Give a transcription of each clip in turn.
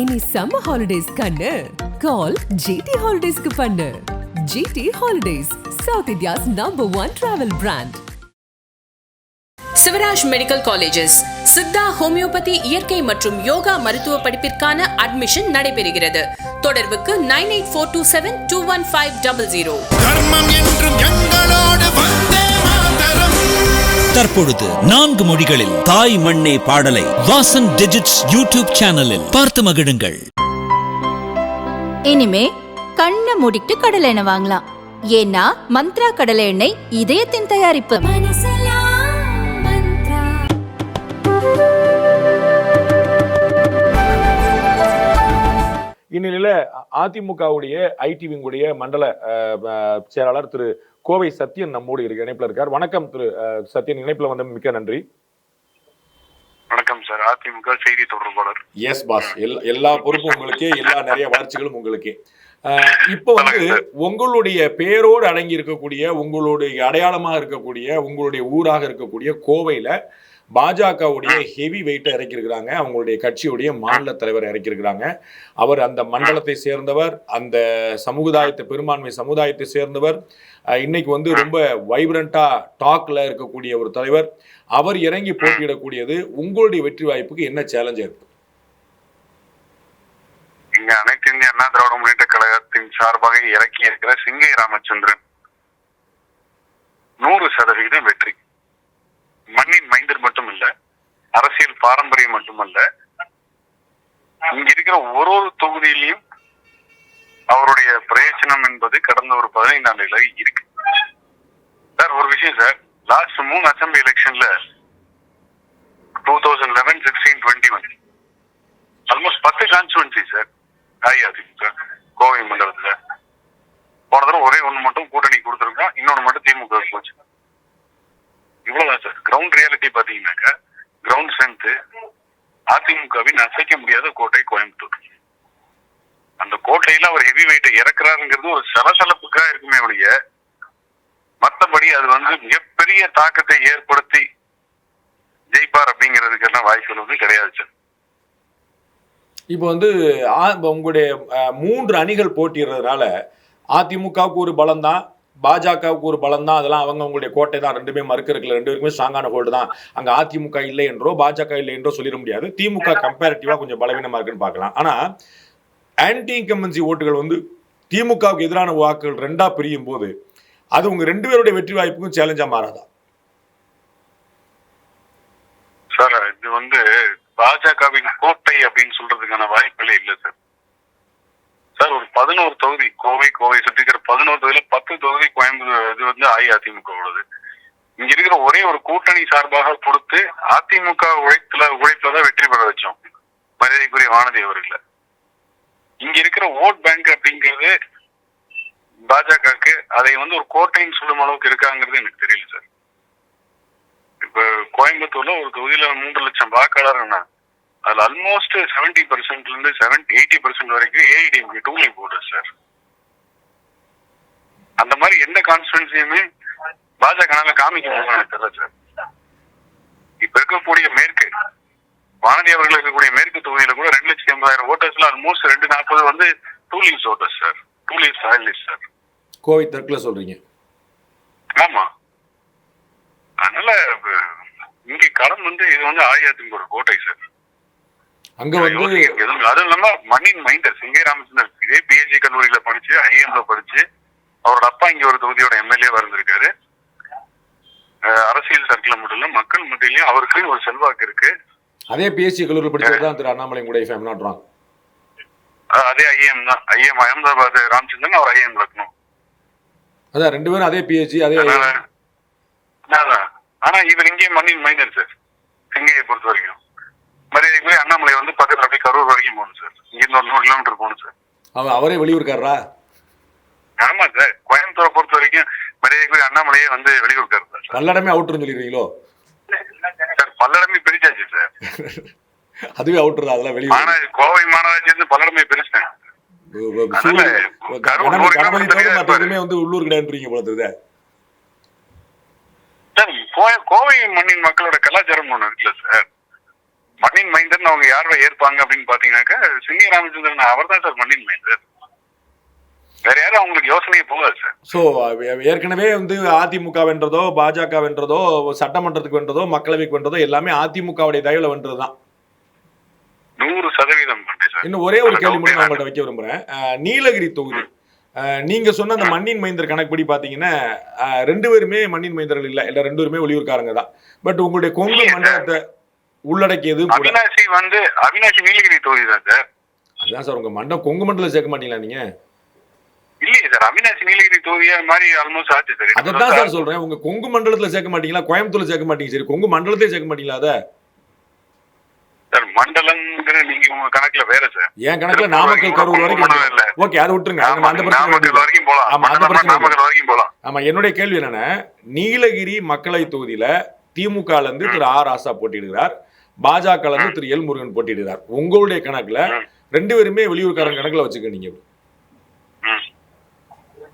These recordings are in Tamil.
இனி சம்மர் ஹாலிடேஸ் கண்ணு. கால் ஜிடி ஹாலிடேஸ்க்கு பண்ணு. GT holidays south India's number one travel brand Sivaraj medical colleges Siddha homeopathy இயற்கை மற்றும் யோகா மருத்துவ படிப்பிற்கான அட்மிஷன் நடைபெறுகிறது. தொடர்புக்கு nine eight four two seven two one five double zero தர்மம் என்றும் எங்களோடு வந்தே மாதரம் தற்பொழுது நான்கு மொழிகளில் தாய் மண்ணே பாடலை வாசன் டிஜிட்ஸ் யூடியூப் சேனலில் பார்த்து மகிழுங்கள். இனிமே கண்ணை மூடிட்டு கடலை எண்ணெய் வாங்கலாம். ஏன்னா மந்த்ரா கடலை எண்ணெய் இதயத்தின் தயாரிப்பு. இந்நிலையில அதிமுகவுடைய ஐடி விங்குடைய மண்டல செயலாளர் திரு கோவை சத்யன் நம்மோடு இருக்க இணைப்புல இருக்கார். வணக்கம் திரு சத்யன். இணைப்புல வந்த மிக்க நன்றி. வணக்கம் சார். அதிமுக செய்தி தொடர்பாளர். எஸ் பாஸ் எல்லா எல்லா பொறுப்பும் உங்களுக்கே எல்லா நிறைய வளர்ச்சிகளும் உங்களுக்கே. இப்போ வந்து உங்களுடைய பேரோடு அடங்கி இருக்கக்கூடிய உங்களுடைய அடையாளமாக இருக்கக்கூடிய உங்களுடைய ஊராக இருக்கக்கூடிய கோவையில பாஜகவுடைய ஹெவி வெயிட்டை இறக்கியிருக்கிறாங்க. அவங்களுடைய கட்சியுடைய மாநில தலைவர் இறக்கியிருக்கிறாங்க. அவர் அந்த மண்டலத்தை சேர்ந்தவர் அந்த சமுதாயத்தை பெரும்பான்மை சமுதாயத்தை சேர்ந்தவர் இன்னைக்கு வந்து ரொம்ப வைப்ரண்டா டாக்ல இருக்கக்கூடிய ஒரு தலைவர். அவர் இறங்கி போட்டியிடக்கூடியது உங்களுடைய வெற்றி வாய்ப்புக்கு என்ன சேலஞ்ச் இருக்கு இங்க அனைத்து இந்திய அண்ணா திராவிட முன்னேற்ற கழகத்தின் சார்பாக இறக்கி இருக்கிற சிங்கை ராமச்சந்திரன் நூறு சதவிகிதம் வெற்றி. மண்ணின் மைந்தர் மட்டும் இல்ல அரசியல் பாரம்பரியம் மட்டுமல்ல இங்க இருக்கிற ஒரு ஒரு தொகுதியிலையும் அவருடைய பிரயோஜனம் என்பது கடந்த ஒரு பதினைந்து ஆண்டுகளாக இருக்கு. சார் ஒரு விஷயம் சார். லாஸ்ட் மூணு அசம்பிளி எலெக்ஷன்ல two thousand eleven sixteen twenty one almost பத்து கான்ஸ்டுவன்சி சார். அஇஅதிமுக கோவை மண்டலத்துல. போன தடவை ஒரே ஒன்று மட்டும் கூட்டணி கொடுத்துருக்கோம். இன்னொன்னு மட்டும் திமுக போச்சு. இவ்வளவுதான் சார். கிரவுண்ட் ரியாலிட்டி பாத்தீங்கன்னாக்கா கிரவுண்ட் ஸ்ட்ரென்த் அதிமுகவின் அசைக்க முடியாத கோட்டை கோயம்புத்தூர். அந்த கோட்டையில அவர் ஹெவி வெயிட்டை இறக்குறாருங்கிறது ஒரு சலசலப்புக்காக இருக்குமே ஒழிய மத்தபடி அது வந்து மிகப்பெரிய தாக்கத்தை ஏற்படுத்தி ஜெயிப்பார் அப்படிங்கிறதுக்கெல்லாம் வாய்ப்புகள் வந்து கிடையாது சார். இப்போ வந்து உங்களுடைய மூன்று அணிகள் போட்டிடுறதுனால அதிமுகவுக்கு ஒரு பலம் தான் பாஜகவுக்கு ஒரு பலம் தான் அதெல்லாம் அவங்க உங்களுடைய கோட்டை தான் ரெண்டுமே மறுக்கிறதுல ரெண்டு பேருக்குமே ஸ்ட்ராங்கான ஹோல்டு தான். அங்க அதிமுக இல்லை என்றோ பாஜக இல்லை என்றோ சொல்லிட முடியாது. திமுக கம்பேரிட்டிவா கொஞ்சம் பலவீனமா இருக்குன்னு பார்க்கலாம். ஆனா ஆன்டி இன்கம்பன்சி ஓட்டுகள் வந்து திமுகவுக்கு எதிரான வாக்குகள் ரெண்டா பிரியும் போது அது உங்க ரெண்டு பேருடைய வெற்றி வாய்ப்புக்கும் சேலஞ்சா மாறாதா? சார் இது வந்து பாஜகவின் கோட்டை அப்படின்னு சொல்றதுக்கான வாய்ப்புகளே இல்ல சார் சார் ஒரு பதினோரு தொகுதி கோவை கோவை சுற்றி இருக்கிற பதினோரு தொகுதியில பத்து தொகுதி கோயம்புத்தூர் இது வந்து அஇஅதிமுக உள்ளது. இங்க இருக்கிற ஒரே ஒரு கூட்டணி சார்பாக கொடுத்து அதிமுக உழைத்துல உழைத்துலதான் வெற்றி பெற வச்சோம். மரியாதைக்குரிய வானதி அவர்களை. இங்க இருக்கிற ஓட் பேங்க் அப்படிங்கிறது பாஜகவுக்கு அதை வந்து ஒரு கோட்டைன்னு சொல்லும் அளவுக்கு இருக்காங்கிறது எனக்கு தெரியல சார். இப்ப கோயம்புத்தூர்ல ஒரு தொகுதியில மூன்று லட்சம் வாக்காளர் அதுல ஆல்மோஸ்ட் செவன்டி பர்சன்ட்ல இருந்து செவன் எயிட்டி பர்சன்ட் வரைக்கும் ஏஐடிஎம்கே டூலி போடுறது சார். அந்த மாதிரி எந்த கான்ஸ்டுவன்சியுமே பாஜகனால காமிக்க முடியும் எனக்கு தெரியல சார். இப்ப இருக்கக்கூடிய மேற்கு வானதி அவர்கள் இருக்கக்கூடிய மேற்கு தொகுதியில கூட ரெண்டு லட்சத்தி எண்பதாயிரம் ஓட்டர்ஸ்ல ஆல்மோஸ்ட் ரெண்டு நாற்பது வந்து two leaves voters sir two leaves leaves sir Kovai தெற்குல சொல்றீங்க. ஆமா. அதனால இங்க களம் வந்து இது வந்து அஇஅதிமுக ஒரு கோட்டை சார் அங்க வந்து அதுவும் இல்லாம மண்ணின் மைண்டர் சிங்கை ராமச்சந்திரன் இதே பிஎஸ்சி கல்லூரியில படிச்சு ஐஎம்ல படிச்சு அவரோட அப்பா இங்க ஒரு தொகுதியோட எம்எல்ஏ இருந்திருக்காரு. அஹ், அரசியல் சர்க்கிள் மட்டும் இல்ல மக்கள் மத்தியிலயும் அவருக்கு ஒரு செல்வாக்கு இருக்கு. அதே பிஎஸ்சி கல்லூரி படிச்சவர் தான் திரு அண்ணாமலை உங்களுடைய ஃபேம் நாட் ராங் அஹ், அதே ஐஎம் தான். ஐஎம் அகமதாபாத் ராமச்சந்திரன் அவர் ஐஎம் லக்னோ அதான் ரெண்டு பேரும் அதே பிஹெச்சி அதே. ஆனா இவர் இங்கே மண்ணின் மைனர் சார் சிங்கையை பொறுத்த வரைக்கும். மரியாதைக்குரிய அண்ணாமலை வந்து பக்கத்துல அப்படியே கரூர் வரைக்கும் போகணும் சார் இங்கிருந்து ஒரு நூறு கிலோமீட்டர் போகணும் சார் அவ- அவரே வெளியூர்காரரா? ஆமா சார் கோயம்புத்தூரை பொறுத்த வரைக்கும் மரியாதைக்குரிய அண்ணாமலையே வந்து வெளியூர்க்காரு சார் பல்லடமே அவுட்டர்னு சொல்லிடுறீங்களோ? பல்லடமே பிரிச்சாச்சு சார். அதுவே அவுட்டர் தான் அதெல்லாம் வெளியூர் ஆனா கோவை மாநகராட்சி வந்து பல்லடமே கரூர் கணபதி வந்து உள்ளூர் கிடையாதுன்றீங்க போல தெரியுதே சார் கோவை கோவை மண்ணின் மக்களோட கலாச்சாரம் ஒண்ணு இருக்குல்ல சார். மண்ணின் மைந்தன் அவங்க யாரை ஏற்பாங்க அப்படின்னு பாத்தீங்கன்னாக்கா சிங்கி ராமச்சந்திரன் அவர் தான் சார் மண்ணின் மைந்தர். வேற யாரும் அவங்களுக்கு யோசனையே போகாது சார் ஸோ ஏற்கனவே வந்து அதிமுக வென்றதோ பாஜக வென்றதோ சட்டமன்றத்துக்கு வென்றதோ மக்களவைக்கு வென்றதோ எல்லாமே அதிமுகவுடைய தயவுல வென்றது தான் நூறு சதவீதம் இன்னும் ஒரே ஒரு கேள்வி மட்டும் நான் உங்கள்ட்ட வைக்க விரும்புறேன். நீலகிரி தொகுதி. நீங்க சொன்ன அந்த மண்ணின் மைந்தர் கணக்குப்படி பாத்தீங்கன்னா ரெண்டு பேருமே மண்ணின் மைந்தர்கள் இல்ல. இல்ல ரெண்டு பேருமே வெளியூர்காரங்க தான். பட் உங்களுடைய கொங்கு மண்டலத்தை உள்ளடக்கியதும் கூட அவினாசி வந்து அவினாசி நீலகிரி தொகுதி தான் சார் அதுதான் சார் உங்க மண்டம் கொங்கு மண்டலம் சேர்க்க மாட்டீங்களா நீங்க? இல்லையே சார் அவினாசி நீலகிரி தொகுதியா? மாதிரி ஆல்மோஸ்ட் ஆச்சு சார் அதைத்தான் சார் சொல்றேன். உங்க கொங்கு மண்டலத்துல சேர்க்க மாட்டீங்களா? கோயம்புத்தூர்ல சேர்க்க மாட்டீங்க. சரி கொங்கு மண்டலத்தையே சேர்க்க மாட்டீங்களா அத? சார் மண்டலம்ங்கிற நீங்க உங்க கணக்குல வேற சார் என் கணக்குல நாமக்கல் கரூர் வரைக்கும். ஓகே அதை விட்டுருங்க. அந்த நாமக்கல். வரைக்கும் போலாம். ஆமா, அந்த மண்டலமா பிரச்சனை நாமக்கல் வரைக்கும் போலாம். ஆமா என்னுடைய கேள்வி என்னன்னா நீலகிரி மக்களை தொகுதியில திமுக ல இருந்து திரு ஆர் ராசா போட்டியிடுகிறார். பாஜக இருந்து திரு எல் முருகன் போட்டியிடுகிறார். உங்களுடைய கணக்குல ரெண்டு பேருமே வெளியூர்காரங்க கணக்குல வச்சுக்க நீங்க.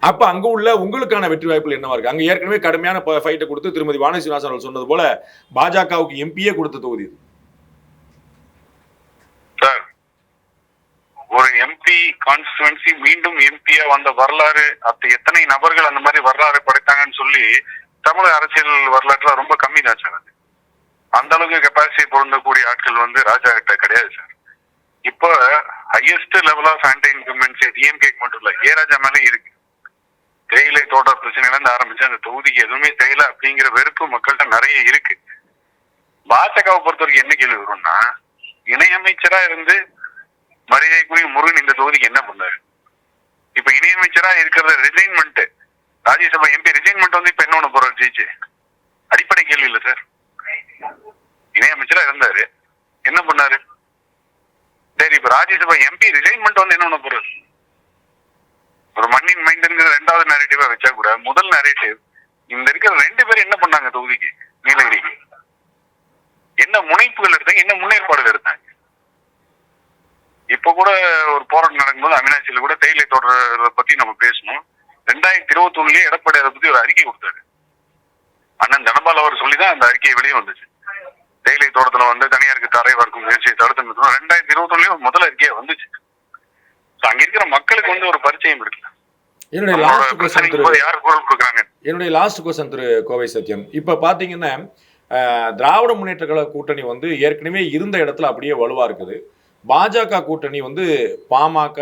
அப்ப அங்க உள்ள உங்களுக்கான வெற்றி வாய்ப்புகள் என்னவா இருக்கு? அங்க ஏற்கனவே கடுமையான ஃபைட்டை கொடுத்து திருமதி வானதி அவர்கள் சொன்னது போல பாஜகவுக்கு எம்பியே கொடுத்த தொகுதி சார் ஒரு எம்பி கான்ஸ்டுவன்சி மீண்டும் எம்பியா வந்த வரலாறு அத்த எத்தனை நபர்கள் அந்த மாதிரி வரலாறு படைத்தாங்கன்னு சொல்லி தமிழக அரசியல் வரலாற்றுல ரொம்ப கம்மி தான் சார் அது. அந்த அளவுக்கு கெப்பாசிட்டி பொருந்தக்கூடிய ஆட்கள் வந்து ராஜா கிட்ட கிடையாது சார். இப்போ highest level of anti incumbency DMK மட்டும் இல்ல ஏ ராஜா மேலே இருக்கு. தேயிலை தோட்ட பிரச்சனை இருந்து ஆரம்பிச்சு அந்த தொகுதிக்கு எதுவுமே தேயிலை அப்படிங்கிற வெறுப்பு மக்கள்கிட்ட நிறைய இருக்கு. பாஜகவை பொறுத்த வரைக்கும் என்ன கேள்வி வரும்னா இணையமைச்சரா இருந்து மரியாதைக்குரிய முருகன் இந்த தொகுதிக்கு என்ன பண்ணாரு? இப்ப இணையமைச்சரா இருக்கிறத ரிசைன்மெண்ட் ராஜ்யசபா எம்பி ரிசைன்மெண்ட் வந்து இப்ப என்ன ஒண்ணு போறாரு ஜெயிச்சு? அடிப்படை கேள்வி இல்ல சார். இணையமைச்சரா இருந்தாரு. என்ன பண்ணாரு? சரி இப்ப ராஜ்யசபா எம்பி ரிசைன்மெண்ட் வந்து என்ன ஒண்ணு போறாரு? ஒரு மண்ணின் மைந்தன்கிற ரெண்டாவது நேரேட்டிவா வச்சா கூட முதல் நேரேட்டிவ் இந்த இருக்கிற ரெண்டு பேரும் என்ன பண்ணாங்க தொகுதிக்கு? நீலகிரிக்கு என்ன முனைப்புகள் எடுத்தாங்க என்ன முன்னேற்பாடுகள் எடுத்தாங்க? இப்ப கூட ஒரு போராட்டம் நடக்கும்போது அவினாசியில கூட தேயிலை தோட்டத்தை பத்தி நம்ம பேசணும். ரெண்டாயிரத்தி இருபத்தி ஒண்ணுலயே எடப்பாடி அதை பத்தி ஒரு அறிக்கை கொடுத்தாரு. அண்ணன் தனபால் அவர் சொல்லிதான் அந்த அறிக்கை வெளியே வந்துச்சு. தேயிலை தோட்டத்துல வந்து தனியாருக்கு தரை வர்க்கும் முயற்சியை தடுத்து நிறுத்தணும். ரெண்டாயிரத்தி இருபத்தி ஒண்ணுலயும் முதல் அறிக்கையே வந்துச்சு. அங்க இருக்கிற மக்களுக்கு வந்து ஒரு பரிச்சயம் இருக்கு. என்னுடைய லாஸ்ட் கொஸ்டின் திரு என்னுடைய லாஸ்ட் கொஸ்டின் கோவை சத்யம். இப்போ பார்த்தீங்கன்னா அஹ், திராவிட முன்னேற்ற கழக கூட்டணி வந்து ஏற்கனவே இருந்த இடத்துல அப்படியே வலுவா இருக்குது. பாஜக கூட்டணி வந்து பாமக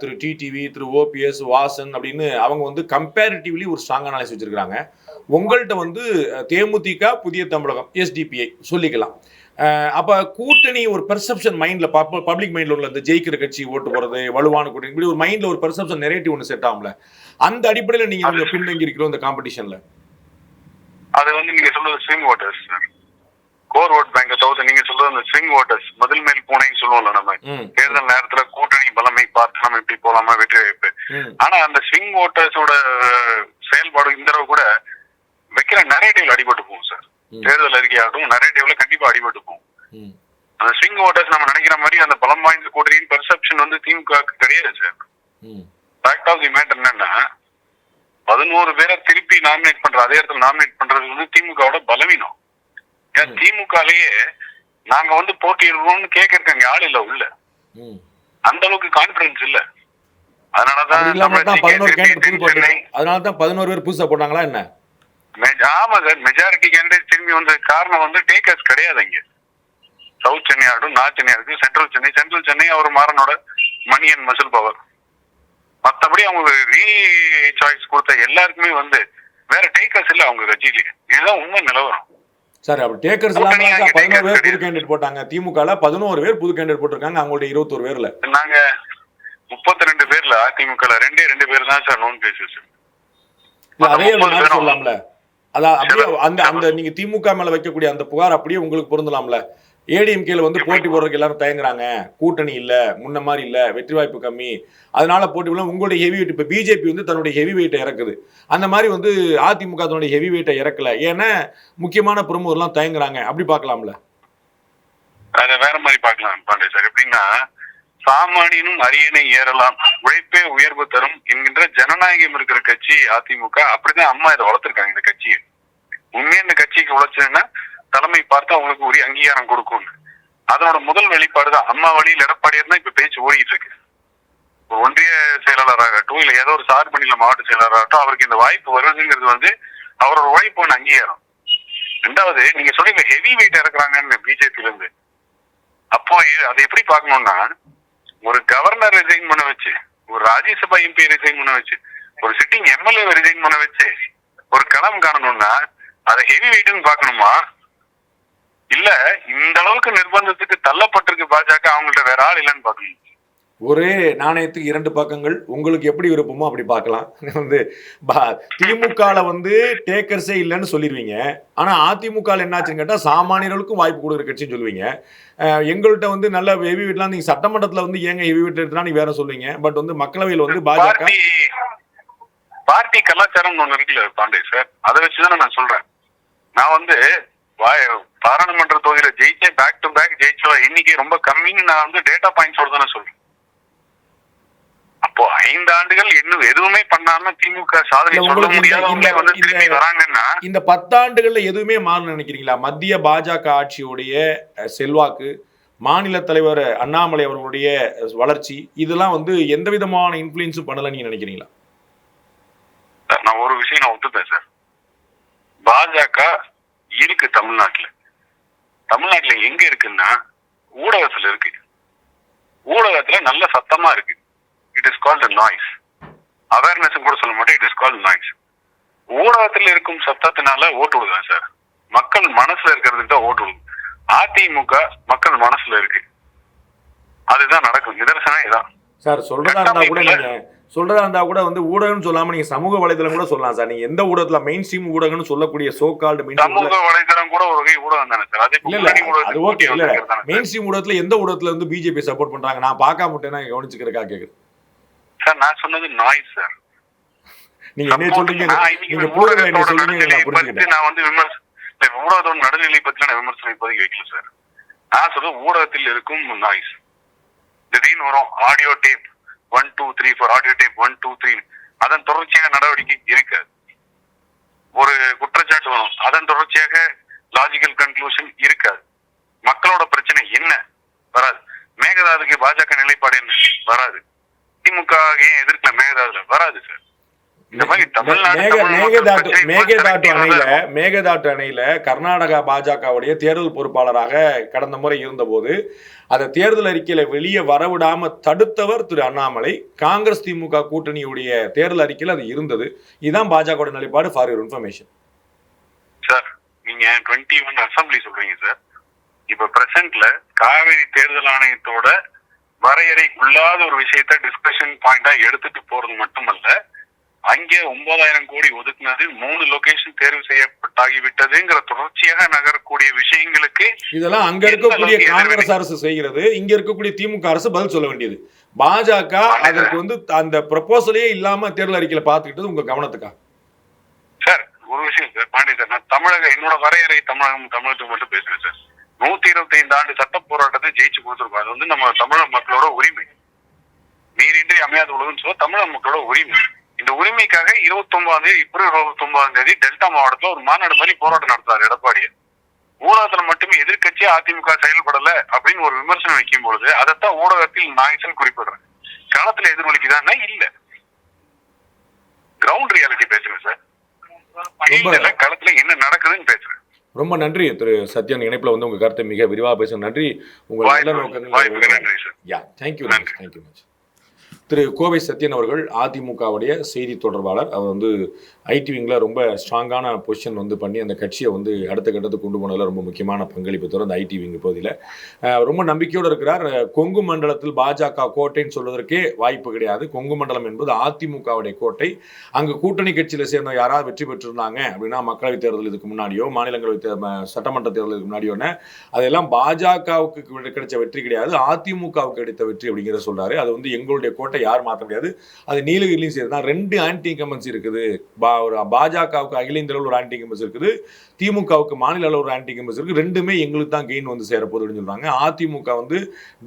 திரு டிடிவி திரு ஓபிஎஸ் வாசன் அப்படின்னு அவங்க வந்து கம்பேரிட்டிவ்லி ஒரு ஸ்ட்ராங் அனாலிஸ் வச்சிருக்காங்க உங்கள்கிட்ட வந்து தேமுதிக புதிய தமிழகம் எஸ்டிபிஐ சொல்லிக்கலாம். அப்ப கூட்டணி ஒரு பெர்செப்ஷன் மைண்ட்ல பப்ளிக் மைண்ட்ல உள்ள இந்த ஜெயிக்கிற கட்சி ஓட்டு போறது வலுவான கூட்டணி இப்படி ஒரு மைண்ட்ல ஒரு பெர்செப்ஷன் நெரேட்டிவ் ஒன்று செட் ஆகும்ல. அந்த அடிப்படையில நீங்க வந்து பின்தங்கி இருக்கிறோம் இந்த காம்படிஷன்ல அது வந்து நீங்க சொல்றது swing voters core vote bank தவிர்த்து நீங்க சொல்றது அந்த ஸ்விங் ஓட்டர்ஸ் முதல் மேல் பூனைன்னு சொல்லுவோம்ல நம்ம. தேர்தல் நேரத்துல கூட்டணி பலமை பார்த்து நம்ம இப்படி போலாமா வெற்றி வாய்ப்பு. ஆனா அந்த ஸ்விங் ஓட்டர்ஸோட செயல்பாடு இந்த தடவை கூட வைக்கிற நரேட்டிவ்ல அடிபட்டு போகும் சார். தேர்தல் அறிக்கையாகட்டும் நரேட்டிவ்ல கண்டிப்பா அடிபட்டு போகும் ம். அந்த ஸ்விங் ஓட்டர்ஸ் நம்ம நினைக்கிற மாதிரி அந்த பலம் வாய்ந்த கூட்டணியின் பெர்செப்ஷன் வந்து திமுக கிடையாது சார் ம். ஃபேக்ட் ஆஃப் தி மேட்டர் என்னன்னா பதினோரு பேரை திருப்பி நாமினேட் பண்ற அதே இடத்துல நாமினேட் பண்றது வந்து திமுகவோட பலவீனம். ஏன் திமுகலயே நாங்க வந்து போட்டியிடுறோம்னு கேட்கறதுக்கு அங்க ஆள் இல்ல உள்ள. ம். அந்த அளவுக்கு கான்பிடன்ஸ் இல்ல. அதனாலதான் அப்படி இல்லாம தான் பதினோரு பேர் புதுசா போட்டாங்களா என்ன? ஆமா சார் மெஜாரிட்டி கேண்டிடேட் திரும்பி வந்த காரணம் வந்து டேக்கர்ஸ் கிடையாது இங்க சவுத் சென்னை ஆகட்டும் நார்த் சென்னை இருக்கு சென்ட்ரல் சென்னை. சென்ட்ரல் சென்னை அவர் மாறனோட மணி அண்ட் மசில் பவர் மத்தபடி அவங்க ரீ சாய்ஸ் கொடுத்த எல்லாருக்குமே வந்து வேற டேக்கர்ஸ் இல்ல அவங்க கட்சியிலேயே இதுதான் உண்மை நிலவரம். சார் அப்படி டேக்கர்ஸ் இல்லாம பதினோரு பேர் புது கேண்டிடேட் போட்டாங்க. திமுகல பதினோரு பேர் புது கேண்டிடேட் போட்டிருக்காங்க. அவங்களுடைய இருபத்தோரு பேர்ல. நாங்க முப்பத்தி ரெண்டு பேர்ல அதிமுகல ரெண்டே ரெண்டு பேர் தான் சார் நோன் பேசிஸ் அதே. சொல்லலாம்ல அதான் அப்படியே அந்த அந்த நீங்க திமுக மேல வைக்கக்கூடிய அந்த புகார் அப்படியே உங்களுக்கு பொருந்தலாம்ல. ஏடிஎம்கேல வந்து போட்டி போடுறதுக்கு எல்லாரும் தயங்குறாங்க. கூட்டணி இல்ல முன்ன மாதிரி இல்ல வெற்றி வாய்ப்பு கம்மி. அதனால போட்டி போல உங்களுடைய ஹெவி வெயிட் இப்ப பிஜேபி வந்து தன்னுடைய ஹெவி வெயிட்டை இறக்குது. அந்த மாதிரி வந்து அதிமுக தன்னுடைய ஹெவி வெயிட்டை இறக்கல. ஏன்னா முக்கியமான பிரமுகர்லாம் தயங்குறாங்க. அப்படி பார்க்கலாம்ல? வேற மாதிரி பார்க்கலாம் பாண்டே சார். எப்படின்னா சாமானியனும் அரியணை ஏறலாம். உழைப்பே உயர்வு தரும் என்கின்ற ஜனநாயகம் இருக்கிற கட்சி அதிமுக. அப்படிதான் அம்மா இதை வளர்த்துருக்காங்க இந்த கட்சியை. உண்மையா இந்த கட்சிக்கு உழைச்சதுன்னா தலைமை பார்த்து அவங்களுக்கு உரிய அங்கீகாரம் கொடுக்கும்னு அதனோட முதல் வெளிப்பாடு தான் அம்மா வழியில் எடப்பாடியார் தான் இப்ப பேச்சு ஓடிட்டு இருக்கு. ஒரு ஒன்றிய செயலாளராகட்டும் இல்ல ஏதோ ஒரு சார் மாவட்ட செயலாளராகட்டும் அவருக்கு இந்த வாய்ப்பு வருதுங்கிறது வந்து அவரோட உழைப்பு அங்கீகாரம். ரெண்டாவது நீங்க சொல்லி ஹெவி வெயிட் இறக்குறாங்கன்னு பிஜேபில இருந்து அப்போ அதை எப்படி பார்க்கணும்னா ஒரு கவர்னர் ரிசைன் பண்ண வச்சு ஒரு ராஜ்யசபா எம்பி ரிசைன் பண்ண வச்சு ஒரு சிட்டிங் எம்எல்ஏ ரிசைன் பண்ண வச்சு ஒரு களம் காணணும்னா அதை ஹெவி வெயிட்னு பார்க்கணுமா? இல்ல இந்த அளவுக்கு நிர்பந்தத்துக்கு தள்ளப்பட்டிருக்கு பாஜக அவங்கள்ட்ட வேற ஆள் இல்லைன்னு பாக்கணும் ஒரே நாணயத்துக்கு இரண்டு பக்கங்கள் உங்களுக்கு எப்படி விருப்பமோ அப்படி பார்க்கலாம். வந்து திமுகல வந்து டேக்கர்ஸே இல்லைன்னு சொல்லிடுவீங்க ஆனா அதிமுக ல என்னாச்சுன்னு கேட்டா சாமானியர்களுக்கும் வாய்ப்பு கொடுக்குற கட்சின்னு சொல்லுவீங்க. எங்கள்கிட்ட வந்து நல்ல ஹெவி வீட்லாம் நீங்க சட்டமன்றத்துல வந்து ஏங்க ஹெவி வீட் எடுத்தா நீங்க வேற சொல்லுவீங்க. பட் வந்து மக்களவையில் வந்து பாஜக பார்ட்டி கலாச்சாரம் ஒண்ணு இருக்குல்ல பாண்டே சார். அதை வச்சுதானே நான் சொல்றேன். நான் வந்து பாராளுமன்ற தொகுதியில ஜெயிச்சேன் பேக் டு பேக் ஜெயிச்சோம். எண்ணிக்கை ரொம்ப கம்மின்னு நான் வந்து டேட்டா பாயிண்ட்ஸோட தானே சொல்றேன். அப்போ ஐந்து ஆண்டுகள் இன்னும் எதுவுமே பண்ணாம திமுக சாதனை சொல்ல உங்களுக்கு இந்த- முடியாதவங்க இந்த- வந்து திரும்பி வராங்கன்னா இந்த பத்தாண்டுகள்ல எதுவுமே மாறல நினைக்கிறீங்களா? மத்திய பாஜக ஆட்சியுடைய செல்வாக்கு மாநில தலைவர் அண்ணாமலை அவர்களுடைய வளர்ச்சி இதெல்லாம் வந்து எந்த விதமான இன்ஃபுளுன்ஸும் பண்ணல நீங்க நினைக்கிறீங்களா? நான் ஒரு விஷயம் நான் ஒத்துப்பேன் சார். பாஜக இருக்கு தமிழ்நாட்டுல. தமிழ்நாட்டுல எங்க இருக்குன்னா ஊடகத்துல இருக்கு. ஊடகத்துல நல்ல சத்தமா இருக்கு. It is called noise awareness கூட சொல்ல மாட்டேன். இட் இஸ் கால்ட் நாய்ஸ் ஊடகத்துல இருக்கும் சத்தத்தினால ஓட்டு விடுவேன் சார் மக்கள் மனசுல இருக்கிறதுக்கு தான் ஓட்டு விடுது அதிமுக மக்கள் மனசுல இருக்கு. அதுதான் நடக்கும். நிதர்சனம் இதான் சார் சொல்றதா இருந்தா கூட நீங்க சொல்றதா இருந்தா கூட வந்து ஊடகம்னு சொல்லாம நீங்க சமூக வலைதளம் கூட சொல்லலாம் சார் நீங்க எந்த ஊடகத்துல மெயின் ஸ்ட்ரீம் ஊடகம்னு சொல்லக்கூடிய சோ கால்டு மெயின் சமூக வலைதளம் கூட ஒரு வகை ஊடகம் தானே சார் அதே இல்ல ஓகே இல்ல மெயின் ஸ்ட்ரீம் ஊடகத்துல எந்த ஊடகத்துல வந்து பிஜேபி சப்போர்ட் பண்றாங்க? நான் பார்க்காம விட்டேன்னா கவனிச்சுக்கிறக்கா கேக்குது. சார் நான் சொன்னது நாய்ஸ் சார் நீங்க என்ன சொல்றீங்க நீங்க நான் பத்தி நான் வந்து ஊடகத்தோட நடுநிலை பத்தி நான் விமர்சனம் இப்போதைக்கு வைக்கல சார் நான் சொல்றது ஊடகத்தில் இருக்கும் நாய்ஸ் திடீர்னு வரும் audio tape one two three four audio tape one two three அதன் தொடர்ச்சியாக நடவடிக்கை இருக்காது. ஒரு குற்றச்சாட்டு வரும். அதன் தொடர்ச்சியாக லாஜிக்கல் கன்க்ளூஷன் இருக்காது. மக்களோட பிரச்சனை என்ன? வராது. மேகதாதுக்கு பாஜக நிலைப்பாடு என்ன? வராது. திமுக ஏன் எதிர்க்கல மேகதாதுல? வராது சார். மேகதாட்டு அணையில கர்நாடகா பாஜகவுடைய தேர்தல் பொறுப்பாளராக கடந்த முறை இருந்தபோது அதை தேர்தல் அறிக்கையில வெளியே வரவிடாம தடுத்தவர் திரு அண்ணாமலை. காங்கிரஸ் திமுக கூட்டணியுடைய தேர்தல் அறிக்கையில் அது இருந்தது. இதுதான் பாஜகவோட நிலைப்பாடு ஃபார் யூர் இன்ஃபர்மேஷன் சார் நீங்க டுவெண்ட்டி ஒன் அசம்பிளி சொல்றீங்க சார். இப்ப பிரசன்ட்ல காவிரி தேர்தல் ஆணையத்தோட வரையறைக்குள்ளாத ஒரு விஷயத்த டிஸ்கஷன் பாயிண்டா எடுத்துட்டு போறது மட்டுமல்ல அங்கே ஒன்பதாயிரம் கோடி ஒதுக்குனது மூணு லொகேஷன் தேர்வு செய்யப்பட்டாகிவிட்டதுங்கிற தொடர்ச்சியாக நகரக்கூடிய விஷயங்களுக்கு இதெல்லாம் அங்க இருக்கக்கூடிய காங்கிரஸ் அரசு செய்கிறது இங்க இருக்கக்கூடிய திமுக அரசு பதில் சொல்ல வேண்டியது. பாஜக அதற்கு வந்து அந்த ப்ரப்போசலே இல்லாம தேர்தல் அறிக்கையில பாத்துக்கிட்டது உங்க கவனத்துக்கா சார் ஒரு விஷயம் சார் பாண்டி சார் நான் தமிழக என்னோட வரையறை தமிழகம் தமிழகத்துக்கு மட்டும் பேசுறேன் சார். நூத்தி இருபத்தி ஐந்து ஆண்டு சட்ட போராட்டத்தை ஜெயிச்சு கொடுத்துருக்கோம். அது வந்து நம்ம தமிழக மக்களோட உரிமை. நீரின்றி அமையாத உலகம் சொல்ல தமிழக மக்களோட உரிமை. இந்த உரிமைக்காக இருபத்தி ஒன்பதாம் தேதி ஏப்ரல் இருபத்தி ஒன்பதாம் தேதி டெல்டா மாவட்டத்துல ஒரு மாநாடு மாதிரி போராட்டம் நடத்தாரு எடப்பாடியார் ஊடகத்துல மட்டுமே எதிர்க்கட்சி அதிமுக செயல்படல அப்படின்னு ஒரு விமர்சனம் வைக்கும் பொழுது அதைத்தான் ஊடகத்தில் நாய்சன் குறிப்பிடுறேன் களத்துல எதிரொலிக்குதான்னா இல்ல. கிரவுண்ட் ரியாலிட்டி பேசுறேன் சார். களத்துல என்ன நடக்குதுன்னு பேசுறேன் ரொம்ப நன்றி திரு சத்யன். இணைப்புல வந்து உங்க கருத்தை மிக விரிவாக பேசுங்க நன்றி. உங்கள் நல்ல நோக்கங்கள். Yeah thank you thank you much Thiru Kovai Sathyan அவர்கள் அதிமுகவுடைய செய்தி தொடர்பாளர். அவர் வந்து ஐடி விங்கில் ரொம்ப ஸ்ட்ராங்கான பொசிஷன் வந்து பண்ணி அந்த கட்சியை வந்து அடுத்த கட்டத்துக்கு கொண்டு போனதில் ரொம்ப முக்கியமான பங்களிப்பு தரும் அந்த ஐடி விங் பகுதியில். ரொம்ப நம்பிக்கையோடு இருக்கிறார். கொங்கு மண்டலத்தில் பாஜக கோட்டைன்னு சொல்வதற்கே வாய்ப்பு கிடையாது. கொங்கு மண்டலம் என்பது அதிமுகவுடைய கோட்டை. அங்கு கூட்டணி கட்சியில் சேர்ந்த யாராவது வெற்றி பெற்றிருந்தாங்க அப்படின்னா மக்களவைத் தேர்தல் இதுக்கு முன்னாடியோ மாநிலங்களவை சட்டமன்ற தேர்தலுக்கு முன்னாடியோன்னு அதெல்லாம் பாஜகவுக்கு கிடைச்ச வெற்றி கிடையாது அதிமுகவுக்கு கிடைத்த வெற்றி அப்படிங்கிறத சொல்கிறாரு அது வந்து எங்களுடைய கோட்டை மட்டும் யாரும் மாற்ற முடியாது. அது நீலகிரிலையும் சரி தான் ரெண்டு ஆன்டி இன்கம்பன்சி இருக்குது. பா ஒரு பாஜகவுக்கு அகில இந்திய அளவில் ஒரு ஆன்டி இன்கம்பன்சி இருக்குது. திமுகவுக்கு மாநில அளவில் ஒரு ஆன்டி இன்கம்பன்சி இருக்குது. ரெண்டுமே எங்களுக்கு தான் கெயின் வந்து சேரப்போகுது அப்படின்னு சொல்றாங்க. அதிமுக வந்து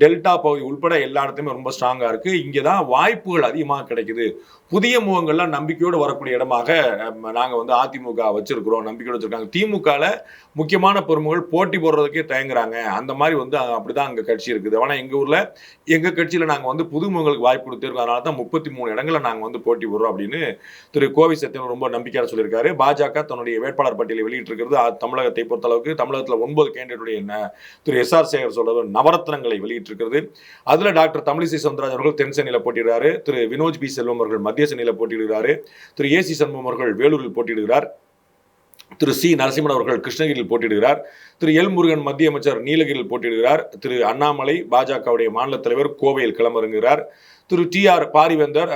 டெல்டா பகுதி உட்பட எல்லா இடத்துலையுமே ரொம்ப ஸ்ட்ராங்காக இருக்குது இங்கே தான் வாய்ப்புகள் அதிகமாக கிடைக்குது. புதிய முகங்கள்லாம் நம்பிக்கையோடு வரக்கூடிய இடமாக நாங்கள் வந்து அதிமுக வச்சிருக்கிறோம். நம்பிக்கையோடு வச்சிருக்காங்க. திமுகவில் முக்கியமான பெருமகள் போட்டி போடுறதுக்கே தயங்குறாங்க. அந்த மாதிரி வந்து அப்படிதான் அங்கே கட்சி இருக்குது. ஆனால் எங்கள் ஊரில் எங்கள் கட்சியில் நாங்கள் வந்து புது முகங்களுக்கு வாய்ப்பு இருக்கும் அதனால தான் முப்பத்தி மூணு இடங்களில் நாங்கள் வந்து போட்டி போடுறோம் அப்படின்னு திரு கோவை சத்தியன் ரொம்ப நம்பிக்கையாக சொல்லியிருக்காரு. பாஜக தன்னுடைய வேட்பாளர் பட்டியலை வெளியிட்டிருக்கிறது. தமிழகத்தை பொறுத்தளவுக்கு தமிழகத்தில் ஒன்பது கேண்டிடேட்டுடைய என்ன திரு எஸ் ஆர் சேகர் சொல்றது நவரத்னங்களை வெளியிட்டிருக்கிறது. அதில் டாக்டர் தமிழிசை சவுந்தரராஜ் அவர்கள் தென் சென்னையில் போட்டியிடுறாரு. திரு வினோஜ் பி செல்வம் அவர்கள் மத்திய சென்னையில் போட்டியிடுகிறாரு. திரு ஏசி சண்முகம் அவர்கள் வேலூரில் போட்டியிடுகிறார். திரு சி நரசிம்மன் அவர்கள் கிருஷ்ணகிரியில் போட்டியிடுகிறார். திரு எல் முருகன் மத்திய அமைச்சர் நீலகிரியில் போட்டியிடுகிறார். திரு அண்ணாமலை பாஜகவுடைய மாநில தலைவர் கோவையில் களமிறங்குகிறார். திரு டி ஆர் பாரிவேந்தர்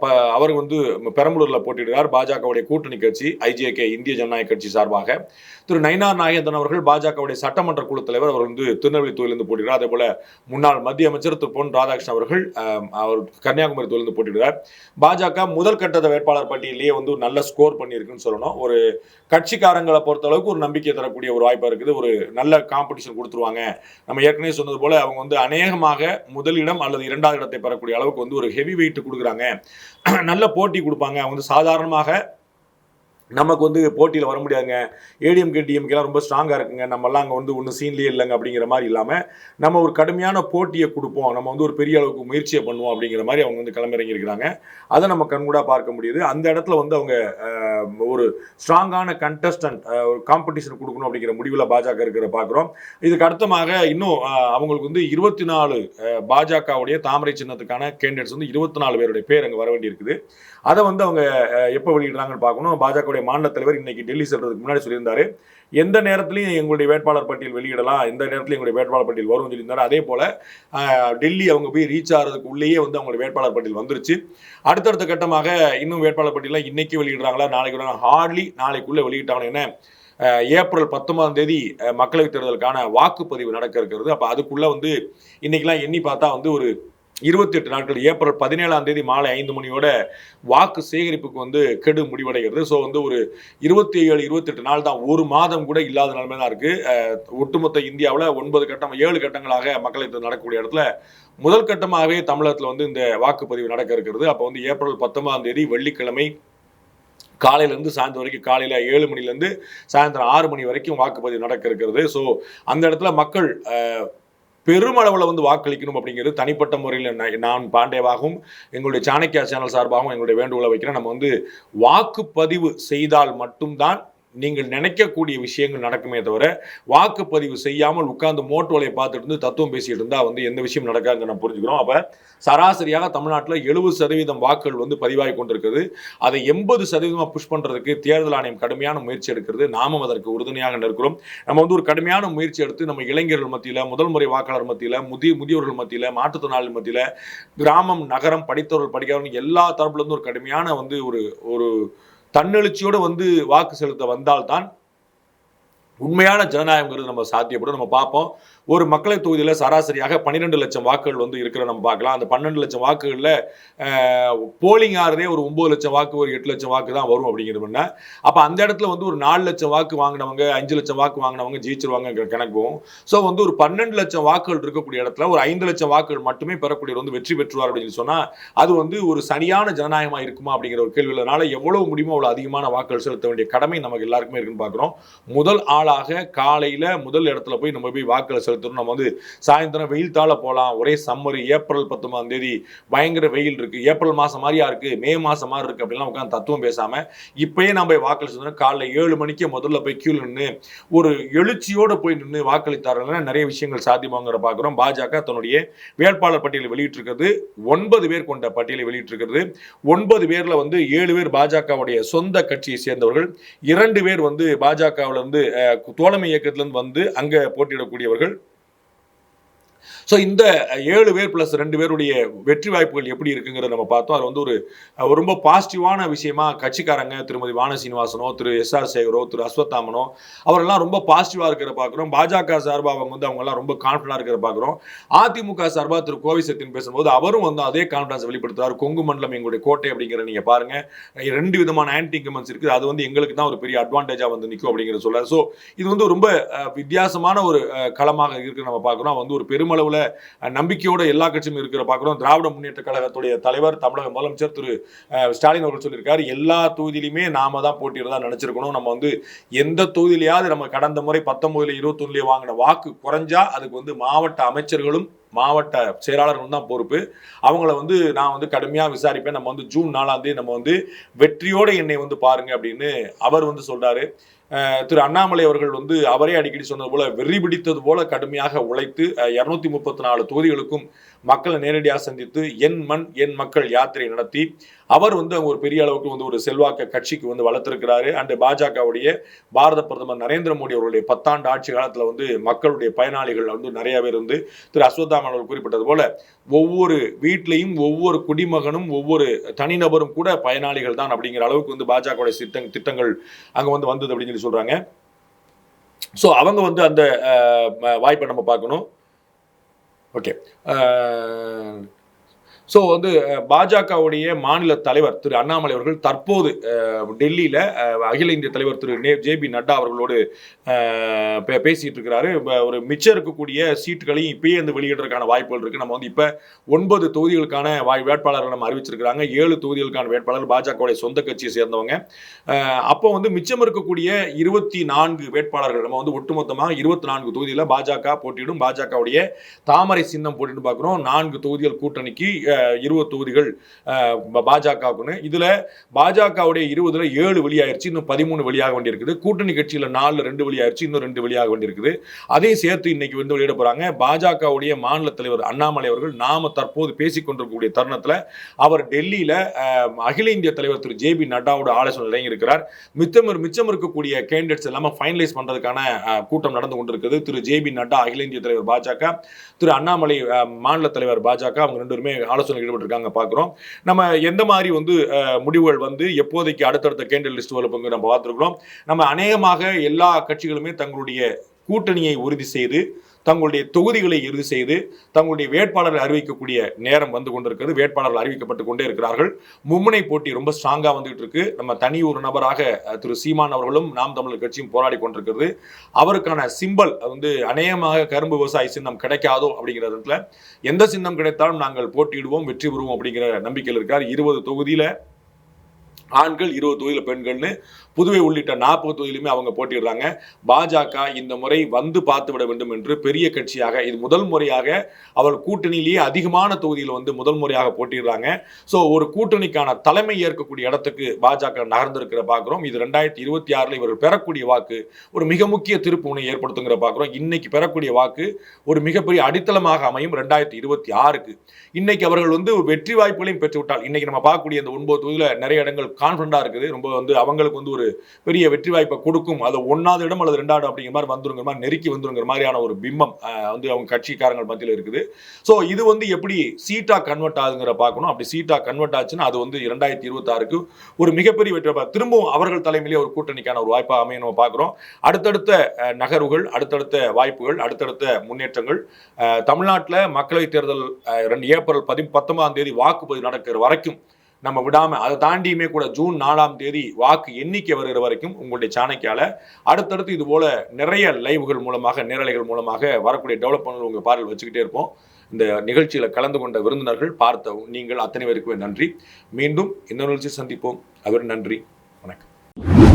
ப- அவர் வந்து பெரம்பலூரில் போட்டியிடுகிறார். பாஜகவுடைய கூட்டணி கட்சி ஐஜேகே இந்திய ஜனநாயக கட்சி சார்பாக. திரு நயினார் நாகேந்திரன் அவர்கள் பாஜகவுடைய சட்டமன்ற குழு தலைவர். அவர் வந்து திருநெல்வேலி தொகுதியிலிருந்து போட்டியிடுறார் அதே போல முன்னாள் மத்திய அமைச்சர் திரு பொன் ராதாகிருஷ்ணன் அவர்கள் அவர் கன்னியாகுமரி தொகுதியிலிருந்து போட்டியிடுகிறார். பாஜக முதல் கட்ட வேட்பாளர் பட்டியலேயே வந்து நல்ல ஸ்கோர் பண்ணியிருக்குன்னு சொல்லணும். ஒரு கட்சிக்காரங்களை பொறுத்த அளவுக்கு ஒரு நம்பிக்கை தரக்கூடிய ஒரு வாய்ப்பாக இருக்குது. ஒரு நல்ல காம்படிஷன் கொடுத்துருவாங்க. நம்ம ஏற்கனவே சொன்னது போல் அவங்க வந்து அநேகமாக முதலிடம் அல்லது இரண்டாவது இடத்தை பெறக்கூடிய அளவுக்கு வந்து ஒரு ஹெவி வெயிட் கொடுக்குறாங்க. நல்ல போட்டி கொடுப்பாங்க. அவங்க வந்து சாதாரணமாக நமக்கு வந்து போட்டியில் வர முடியாதுங்க. ஏடிஎம்கே டிஎம்கேலாம் ரொம்ப ஸ்ட்ராங்காக இருக்குங்க. நம்மலாம் அங்கே வந்து ஒன்றும் சீன்லேயே இல்லைங்க அப்படிங்கிற மாதிரி இல்லாமல் நம்ம ஒரு கடுமையான போட்டியை கொடுப்போம். நம்ம வந்து ஒரு பெரிய அளவுக்கு முயற்சியை பண்ணுவோம் அப்படிங்கிற மாதிரி அவங்க வந்து கிளம்பிறங்கியிருக்கிறாங்க அதை நம்ம கண்கூடாக பார்க்க முடியுது. அந்த இடத்துல வந்து அவங்க ஒரு ஸ்ட்ராங்கான கண்டஸ்டன்ட் ஒரு காம்படிஷன் கொடுக்கணும் அப்படிங்கிற முடிவில் பாஜக இருக்கிற பார்க்குறோம். இதுக்கு அடுத்தமாக இன்னும் அவங்களுக்கு வந்து இருபத்தி நாலு பாஜகவுடைய தாமரை சின்னத்துக்கான கேண்டிடேட்ஸ் வந்து இருபத்தி நாலு பேருடைய பேர் அங்கே வர வேண்டியிருக்குது. அதை வந்து அவங்க எப்போ வெளியிடுறாங்கன்னு பார்க்கணும். பாஜகவுடைய மாநில தலைவர் இன்னைக்கு டெல்லி செல்றதுக்கு முன்னாடி சொல்லியிருந்தாரு. எந்த நேரத்துலையும் எங்களுடைய வேட்பாளர் பட்டியல் வெளியிடலாம் எந்த நேரத்துலையும் எங்களுடைய வேட்பாளர் பட்டியல் வரும்னு சொல்லியிருந்தாரு அதே போல் டெல்லி அவங்க போய் ரீச் ஆகிறதுக்கு உள்ளேயே வந்து அவங்களுடைய வேட்பாளர் பட்டியல் வந்துருச்சு. அடுத்தடுத்த கட்டமாக இன்னும் வேட்பாளர் பட்டியலாம் இன்னைக்கு வெளியிடுறாங்களா நாளைக்கு ஹார்ட்லி நாளைக்குள்ளே வெளியிட்டாங்கன்னு என்ன? ஏப்ரல் பத்தொன்பதாம் தேதி மக்களவைத் தேர்தலுக்கான வாக்குப்பதிவு நடக்க இருக்கிறது. அப்போ அதுக்குள்ளே வந்து இன்றைக்கெலாம் எண்ணி பார்த்தா வந்து ஒரு இருபத்தி எட்டு நாட்கள் ஏப்ரல் பதினேழாம் தேதி மாலை ஐந்து மணியோட வாக்கு சேகரிப்புக்கு வந்து கெடு முடிவடைகிறது. ஸோ வந்து ஒரு இருபத்தி ஏழு இருபத்தெட்டு நாள் தான். ஒரு மாதம் கூட இல்லாத நிலைமை தான் இருக்கு. ஒட்டுமொத்த இந்தியாவில் ஒன்பது கட்டம் ஏழு கட்டங்களாக மக்களை நடக்கக்கூடிய இடத்துல முதல் கட்டமாகவே தமிழகத்தில் வந்து இந்த வாக்குப்பதிவு நடக்க இருக்கிறது. அப்போ வந்து ஏப்ரல் பத்தொன்பதாம் தேதி வெள்ளிக்கிழமை காலையிலேருந்து சாயந்தரம் வரைக்கும் காலையில் ஏழு மணிலேருந்து சாயந்தரம் ஆறு மணி வரைக்கும் வாக்குப்பதிவு நடக்க இருக்கிறது. ஸோ அந்த இடத்துல மக்கள் பெருமளவில் வந்து வாக்களிக்கணும் அப்படிங்கிறது தனிப்பட்ட முறையில் நான் நான் பாண்டேவாகவும் எங்களுடைய சாணக்கியா சேனல் சார்பாகவும் எங்களுடைய வேண்டுகோளை வைக்கிறேன். நம்ம வந்து வாக்குப்பதிவு செய்தால் மட்டும்தான் நீங்கள் நினைக்கக்கூடிய விஷயங்கள் நடக்குமே தவிர வாக்குப்பதிவு செய்யாமல் உட்கார்ந்து மோட்டோலையை பார்த்துட்டு இருந்து தத்துவம் பேசிட்டு இருந்தால் வந்து எந்த விஷயம் நடக்காதுன்னு நம்ம புரிஞ்சுக்கிறோம். அப்போ சராசரியாக தமிழ்நாட்டில் எழுபது சதவீதம் வாக்குகள் வந்து பதிவாகி கொண்டிருக்கிறது அதை எண்பது சதவீதமாக புஷ் பண்ணுறதுக்கு தேர்தல் ஆணையம் கடுமையான முயற்சி எடுக்கிறது. நாமும் அதற்கு உறுதுணையாக நிற்கிறோம். நம்ம வந்து ஒரு கடுமையான முயற்சி எடுத்து நம்ம இளைஞர்கள் மத்தியில் முதல் முறை வாக்காளர் மத்தியில் முதிய முதியோர்கள் மத்தியில் மாற்றுத்திறனாளி மத்தியில் கிராமம் நகரம் படித்தவர்கள் படிக்காதவர்கள் எல்லா தரப்புலேருந்து ஒரு கடுமையான வந்து ஒரு ஒரு தன்னெழுச்சியோடு வந்து வாக்கு செலுத்த வந்தால்தான் உண்மையான ஜனநாயகங்கிறது நம்ம சாத்தியப்படும். நம்ம பார்ப்போம். ஒரு மக்களவை தொகுதியில் சராசரியாக பன்னிரெண்டு லட்சம் வாக்குகள் வந்து இருக்கிற நம்ம பார்க்கலாம். அந்த பன்னெண்டு லட்சம் வாக்குகளில் போலிங் ஆறதே ஒரு ஒம்பது லட்சம் வாக்கு ஒரு எட்டு லட்சம் வாக்கு தான் வரும் அப்படிங்கிறதுனா அப்போ அந்த இடத்துல வந்து ஒரு நாலு லட்சம் வாக்கு வாங்கினவங்க அஞ்சு லட்சம் வாக்கு வாங்கினவங்க ஜெயிச்சிருவாங்க கணக்கும். ஸோ வந்து ஒரு பன்னெண்டு லட்சம் வாக்குகள் இருக்கக்கூடிய இடத்துல ஒரு ஐந்து லட்சம் வாக்குகள் மட்டுமே பெறக்கூடியவர் வந்து வெற்றி பெற்றுவார் அப்படின்னு சொன்னால் அது வந்து ஒரு சரியான ஜனநாயகமாக இருக்குமா அப்படிங்கிற ஒரு கேள்வி அதனால் எவ்வளவு முடியுமோ அவ்வளோ அதிகமான வாக்குகள் செலுத்த வேண்டிய கடமை நமக்கு எல்லாருக்குமே இருக்குன்னு பார்க்குறோம். முதல் ஆளாக காலையில் முதல் இடத்துல போய் நம்ம போய் வாக்குகளை செலுத்தணும் நம்ம வந்து சாயந்தரம் வெயில் தாழ போகலாம் ஒரே சம்மர் ஏப்ரல் பத்தொன்பதாம் தேதி பயங்கர வெயில் இருக்கு. ஏப்ரல் மாதம் மாதிரியா இருக்கு? மே மாதம் மாதிரி இருக்கு அப்படிலாம் உட்காந்து தத்துவம் பேசாம இப்போயே நம்ம போய் வாக்களி காலைல ஏழு மணிக்கு முதல்ல போய் கியூல நின்று ஒரு எழுச்சியோடு போய் நின்று வாக்களித்தார்கள் நிறைய விஷயங்கள் சாத்தியமாங்கிற பார்க்குறோம் பாஜக தன்னுடைய வேட்பாளர் பட்டியலை வெளியிட்டிருக்கிறது. ஒன்பது பேர் கொண்ட பட்டியலை வெளியிட்டிருக்கிறது. ஒன்பது பேர்ல வந்து ஏழு பேர் பாஜகவுடைய சொந்த கட்சியை சேர்ந்தவர்கள். இரண்டு பேர் வந்து பாஜகவிலிருந்து தோழமை இயக்கத்திலிருந்து வந்து அங்கே போட்டியிடக்கூடியவர்கள். ஸோ இந்த ஏழு பேர் ப்ளஸ் ரெண்டு பேருடைய வெற்றி வாய்ப்புகள் எப்படி இருக்குங்கிறத நம்ம பார்த்தோம். அது வந்து ஒரு ரொம்ப பாசிட்டிவான விஷயமா கட்சிக்காரங்க திருமதி வான சீனிவாசனோ திரு எஸ் ஆர் சேகரோ திரு அஸ்வத்தாமனோ அவரெல்லாம் ரொம்ப பாசிட்டிவாக இருக்கிற பார்க்குறோம். பாஜக சார்பாக அவங்க வந்து அவங்கெல்லாம் ரொம்ப கான்ஃபிடண்டாக இருக்கிற பார்க்குறோம். அதிமுக சார்பாக திரு கோவை சத்தியன் பேசும்போது அவரும் வந்து அதே கான்ஃபிடன்ஸ் வெளிப்படுத்துறாரு. கொங்கு மண்டலம் எங்களுடைய கோட்டை அப்படிங்கிற நீங்க பாருங்க. ரெண்டு விதமான ஆன்டி இன்கமெண்ட்ஸ் இருக்குது. அது வந்து எங்களுக்கு தான் ஒரு பெரிய அட்வான்டேஜாக வந்து நிற்கும் அப்படிங்கிற சொல்றாரு. ஸோ இது வந்து ரொம்ப வித்தியாசமான ஒரு களமாக இருக்கு நம்ம பார்க்குறோம். வந்து ஒரு பெருமளவில் நம்பிக்கையோட எல்லா கட்சியும் இருக்கிற பார்க்குறோம். திராவிட முன்னேற்ற கழகத்துடைய தலைவர் தமிழக முதலமைச்சர் திரு ஸ்டாலின் அவர்கள் சொல்லியிருக்காரு எல்லா தொகுதியிலுமே நாம தான் போட்டியிடதான் நினைச்சிருக்கணும். நம்ம வந்து எந்த தொகுதியிலையாவது நம்ம கடந்த முறை பத்தொன்பதுல இருபத்தொன்னுலயே வாங்கின வாக்கு குறைஞ்சா அதுக்கு வந்து மாவட்ட அமைச்சர்களும் மாவட்ட செயலாளர்களும் தான் பொறுப்பு. அவங்கள வந்து நான் வந்து கடுமையாக விசாரிப்பேன். நம்ம வந்து ஜூன் நாலாம் தேதி நம்ம வந்து வெற்றியோடு என்னை வந்து பாருங்க அப்படின்னு அவர் வந்து சொல்றாரு. திரு அண்ணாமலை அவர்கள் வந்து அவரே அடிக்கடி சொன்னது போல வெறி பிடித்தது போல கடுமையாக உழைத்து இரநூத்தி முப்பத்தி நாலு தொகுதிகளுக்கும் மக்களை நேரடியாக சந்தித்து என் மண் என் மக்கள் யாத்திரை நடத்தி அவர் வந்து ஒரு பெரிய அளவுக்கு வந்து ஒரு செல்வாக்க கட்சிக்கு வந்து வளர்த்திருக்கிறாரு. அண்டு பாஜகவுடைய பாரத பிரதமர் நரேந்திர மோடி அவருடைய பத்தாண்டு ஆட்சி காலத்தில் வந்து மக்களுடைய பயனாளிகள் வந்து நிறைய பேர் வந்து திரு அஸ்வத்தாமன் அவர்கள் குறிப்பிட்டது போல ஒவ்வொரு வீட்லையும் ஒவ்வொரு குடிமகனும் ஒவ்வொரு தனிநபரும் கூட பயனாளிகள் தான் அப்படிங்கிற அளவுக்கு வந்து பாஜகவுடைய திட்டங் திட்டங்கள் அங்கே வந்து வந்தது அப்படின்னு சொல்லி சொல்கிறாங்க ஸோ அவங்க வந்து அந்த வாய்ப்பை நம்ம பார்க்கணும். ஓகே ஸோ வந்து பாஜகவுடைய மாநில தலைவர் திரு அண்ணாமலை அவர்கள் தற்போது டெல்லியில் அகில இந்திய தலைவர் திரு நே ஜே பி நட்டா அவர்களோடு பேசிகிட்டு பே- இருக்கிறாரு ஒரு மிச்சம் இருக்கக்கூடிய சீட்டுகளையும் இப்பயே வந்து வெளியிடுறதுக்கான வாய்ப்புகள் இருக்குது நம்ம வந்து இப்போ ஒன்பது தொகுதிகளுக்கான வாய் வேட்பாளர்கள் நம்ம அறிவிச்சிருக்கிறாங்க. ஏழு தொகுதிகளுக்கான வேட்பாளர் பாஜகவுடைய சொந்த கட்சியை சேர்ந்தவங்க. அப்போ வந்து மிச்சம் இருக்கக்கூடிய இருபத்தி நான்கு வேட்பாளர்கள் நம்ம வந்து ஒட்டுமொத்தமாக இருபத்தி நான்கு தொகுதியில் பாஜக போட்டியிடும் பாஜகவுடைய தாமரை சின்னம் போட்டிட்டு பார்க்குறோம் நான்கு தொகுதிகள் கூட்டணிக்கு இருபது தொகுதிகள் பாஜகவுக்குன்னு. இதில் பாஜகவுடைய இருபதுல ஏழு வெளியாயிருச்சு இன்னும் பதிமூணு வெளியாக வேண்டியிருக்குது. கூட்டணி கட்சியில் நாலு ரெண்டு வெளியாயிருச்சு இன்னும் ரெண்டு வெளியாக வேண்டியிருக்குது. அதையும் சேர்த்து இன்னைக்கு வந்து வெளியிட போகிறாங்க பாஜகவுடைய மாநில தலைவர் அண்ணாமலை அவர்கள் நாம தற்போது பேசிக்கொண்டிருக்கக்கூடிய கொண்டிருக்கக்கூடிய அவர் டெல்லியில் அகில இந்திய தலைவர் திரு. ஜே. பி. நட்டாவோட ஆலோசனை இறங்கி இருக்கிறார் மிச்சம் மிச்சம் இருக்கக்கூடிய கேண்டிடேட்ஸ் எல்லாமே ஃபைனலைஸ் பண்ணுறதுக்கான கூட்டம் நடந்து கொண்டிருக்குது. திரு. ஜே. பி. நட்டா அகில இந்திய தலைவர் பாஜக திரு. அண்ணாமலை மாநில தலைவர் பாஜக அவங்க ரெண்டு பேருமே ஆலோசனை ஈடுபட்டிருக்காங்க பார்க்குறோம். நம்ம எந்த மாதிரி வந்து முடிவுகள் வந்து எப்போதைக்கு அடுத்தடுத்த கேண்டல் லிஸ்ட் வரப்போங்க நம்ம பார்த்துருக்கிறோம். நம்ம அநேகமாக எல்லா கட்சிகளுமே தங்களுடைய கூட்டணியை உறுதி செய்து தங்களுடைய தொகுதிகளை இறுதி செய்து தங்களுடைய வேட்பாளரை அறிவிக்கக்கூடிய நேரம் வந்து கொண்டிருக்கிறது. வேட்பாளர்கள் அறிவிக்கப்பட்டு கொண்டே இருக்கிறார்கள். மும்முனை போட்டி ரொம்ப ஸ்ட்ராங்கா வந்துகிட்டு இருக்கு. நம்ம தனி ஒரு நபராக திரு சீமான் அவர்களும் நாம் தமிழர் கட்சியும் போராடி கொண்டிருக்கிறது. அவருக்கான சிம்பல் வந்து அநேகமாக கரும்பு விவசாய சின்னம் கிடைக்காதோ அப்படிங்கிற இடத்துல எந்த சின்னம் கிடைத்தாலும் நாங்கள் போட்டியிடுவோம் வெற்றி பெறுவோம் அப்படிங்கிற நம்பிக்கையில் இருக்கார். இருபது தொகுதியில ஆண்கள் இருபது தொகுதியில் பெண்கள்னு புதுவை உள்ளிட்ட நாற்பது தொகுதியிலுமே அவங்க போட்டிடுறாங்க பாஜக இந்த முறை வந்து பார்த்து விட வேண்டும் என்று பெரிய கட்சியாக இது முதல் முறையாக அவர் கூட்டணியிலேயே அதிகமான தொகுதியில் வந்து முதல் முறையாக போட்டிடுறாங்க ஸோ ஒரு கூட்டணிக்கான தலைமை ஏற்கக்கூடிய இடத்துக்கு பாஜக நகர்ந்திருக்கிற பார்க்குறோம் இது ரெண்டாயிரத்தி இருபத்தி ஆறில் இவர்கள் பெறக்கூடிய வாக்கு ஒரு மிக முக்கிய திருப்புனை ஏற்படுத்துங்கிற பார்க்குறோம் இன்னைக்கு பெறக்கூடிய வாக்கு ஒரு மிகப்பெரிய அடித்தளமாக அமையும் ரெண்டாயிரத்தி இருபத்தி ஆறுக்கு. இன்னைக்கு அவர்கள் வந்து வெற்றி வாய்ப்புகளையும் பெற்றுவிட்டால் இன்னைக்கு நம்ம பார்க்கக்கூடிய இந்த ஒன்பது தொகுதியில் நிறைய இடங்கள் கான்ஃபிடண்டாக இருக்குது. ரொம்ப வந்து அவங்களுக்கு வந்து ஒரு பெரிய வெற்றி வாய்ப்பை கொடுக்கும். அது ஒன்றாவது இடம் அல்லது ரெண்டாவது இடம் அப்படிங்கிற மாதிரி வந்துருங்கிற மாதிரி நெருக்கி வந்துருங்கிற மாதிரியான ஒரு பிம்பம் வந்து அவங்க கட்சிக்காரங்கள் மத்தியில் இருக்குது. ஸோ இது வந்து எப்படி சீட்டா கன்வெர்ட் ஆகுங்கிற பார்க்கணும். அப்படி சீட்டா கன்வெர்ட் ஆச்சுன்னா அது வந்து இரண்டாயிரத்தி இருபத்தாறுக்கு ஒரு மிகப்பெரிய வெற்றி திரும்பவும் அவர்கள் தலைமையிலே ஒரு கூட்டணிக்கான ஒரு வாய்ப்பாக அமைய நம்ம பார்க்குறோம். அடுத்தடுத்த நகர்வுகள் அடுத்தடுத்த வாய்ப்புகள் அடுத்தடுத்த முன்னேற்றங்கள் தமிழ்நாட்டில் மக்களவைத் தேர்தல் ரெண்டு ஏப்ரல் பதி பத்தொன்பதாம் தேதி வாக்குப்பதிவு நடக்கிற வரைக்கும் நம்ம விடாமல் அதை தாண்டியுமே கூட ஜூன் நாலாம் தேதி வாக்கு எண்ணிக்கை வருகிற வரைக்கும் உங்களுடைய சாணக்கியால் அடுத்தடுத்து இது போல் நிறைய லைவுகள் மூலமாக நேரலைகள் மூலமாக வரக்கூடிய டெவலப்மெண்ட் உங்கள் பார்வையில் வச்சுக்கிட்டே இருப்போம். இந்த நிகழ்ச்சியில் கலந்து கொண்ட விருந்தினர்கள் பார்த்த நீங்கள் அத்தனை பேருக்குமே நன்றி. மீண்டும் இந்த நிகழ்ச்சி சந்திப்போம். அவர் நன்றி. வணக்கம்.